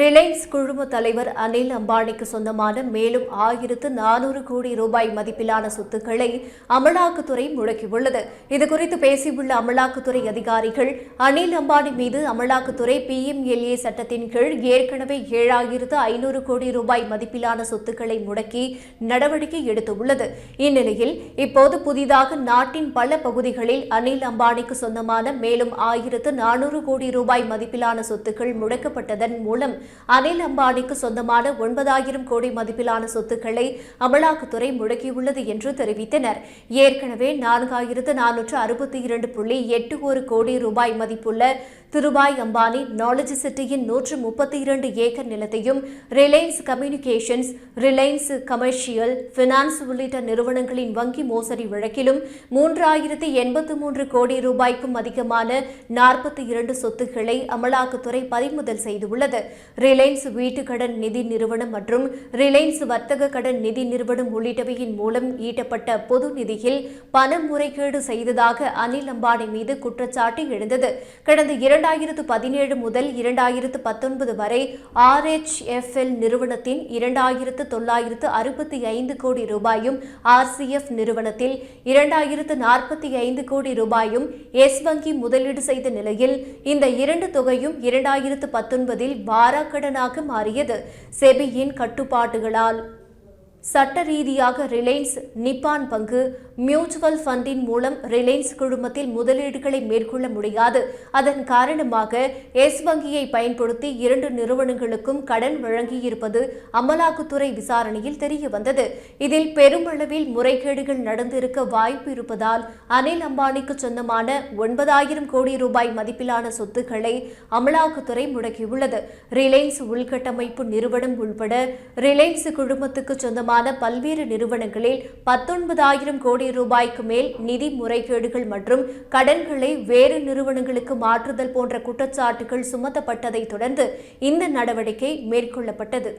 Reliance குழும தலைவர் அனில் அம்பானிக்கு சொந்தமான மேலும் ஆயிரத்து நானூறு கோடி ரூபாய் மதிப்பிலான சொத்துக்களை அமலாக்கத்துறை முடக்கியுள்ளது. இதுகுறித்து பேசியுள்ள அமலாக்கத்துறை அதிகாரிகள் அனில் அம்பானி மீது அமலாக்கத்துறை பிஎம்எல்ஏ சட்டத்தின் கீழ் ஏற்கனவே ஏழாயிரத்து ஐநூறு கோடி ரூபாய் மதிப்பிலான சொத்துக்களை முடக்கி நடவடிக்கை எடுத்துள்ளது. இந்நிலையில் இப்போது புதிதாக நாட்டின் பல பகுதிகளில் அனில் அம்பானிக்கு சொந்தமான மேலும் ஆயிரத்து நானூறு கோடி ரூபாய் மதிப்பிலான சொத்துக்கள் முடக்கப்பட்டதன் மூலம் அனில் அம்பானிக்கு சொந்தமான ஒன்பதாயிரம் கோடி மதிப்பிலான சொத்துக்களை அமலாக்கத்துறை முடக்கியுள்ளது என்று தெரிவித்தனர். ஏற்கனவே நான்காயிரத்து நானூற்று அறுபத்தி இரண்டு புள்ளி எட்டு ஒரு கோடி ரூபாய் மதிப்புள்ள திருபாய் அம்பானி நாலேஜ் சிட்டியின் நூற்று முப்பத்தி இரண்டு ஏக்கர் நிலத்தையும் Reliance Communications Reliance Commercial Finance உள்ளிட்ட நிறுவனங்களின் வங்கி மோசடி வழக்கிலும் மூன்றாயிரத்தி எண்பத்து மூன்று கோடி ரூபாய்க்கும் அதிகமான நாற்பத்தி இரண்டு சொத்துக்களை அமலாக்கத்துறை பறிமுதல் செய்துள்ளது. ரிலையன்ஸ் வீட்டுக்கடன் நிதி நிறுவனம் மற்றும் ரிலையன்ஸ் வர்த்தக கடன் நிதி நிறுவனம் உள்ளிட்டவையின் மூலம் ஈட்டப்பட்ட பொது நிதியில் பண முறைகேடு செய்ததாக அனில் அம்பானி மீது குற்றச்சாட்டு எழுந்தது. கடந்த இரண்டு இரண்டாயிரத்து பதினேழு முதல் இரண்டாயிரத்து பத்தொன்பது வரை ஆர்ஹெச்எஃப்எல் நிறுவனத்தின் இரண்டாயிரத்து தொள்ளாயிரத்து அறுபத்தி ஐந்து கோடி ரூபாயும் ஆர்சிஎஃப் நிறுவனத்தில் இரண்டாயிரத்து நாற்பத்தி ஐந்து கோடி ரூபாயும் எஸ் வங்கி முதலீடு செய்த நிலையில் இந்த இரண்டு தொகையும் இரண்டாயிரத்து பத்தொன்பதில் வாராக்கடனாக மாறியது. செபியின் கட்டுப்பாடுகளால் சட்ட ரீதியாக ரிலையன்ஸ் நிப்பான் பங்கு மியூச்சுவல் ஃபண்டின் மூலம் ரிலையன்ஸ் குழுமத்தில் முதலீடுகளை மேற்கொள்ள முடியாது. அதன் காரணமாக எஸ் வங்கியை பயன்படுத்தி இரண்டு நிறுவனங்களுக்கும் கடன் வழங்கியிருப்பது அமலாக்கத்துறை விசாரணையில் தெரியவந்தது. இதில் பெருமளவில் முறைகேடுகள் நடந்திருக்க வாய்ப்பு இருப்பதால் அனில் அம்பானிக்கு சொந்தமான ஒன்பதாயிரம் கோடி ரூபாய் மதிப்பிலான சொத்துக்களை அமலாக்கத்துறை முடக்கியுள்ளது. ரிலையன்ஸ் உள்கட்டமைப்பு நிறுவனம் உள்பட ரிலையன்ஸ் குழுமத்துக்கு சொந்தமான பல்வேறு நிறுவனங்களில் பத்தொன்பதாயிரம் கோடி ரூபாய்க்கு மேல் நிதி முறைகேடுகள் மற்றும் கடன்களை வேறு நிறுவனங்களுக்கு மாற்றுதல் போன்ற குற்றச்சாட்டுகள் சுமத்தப்பட்டதைத் தொடர்ந்து இந்த நடவடிக்கை மேற்கொள்ளப்பட்டது.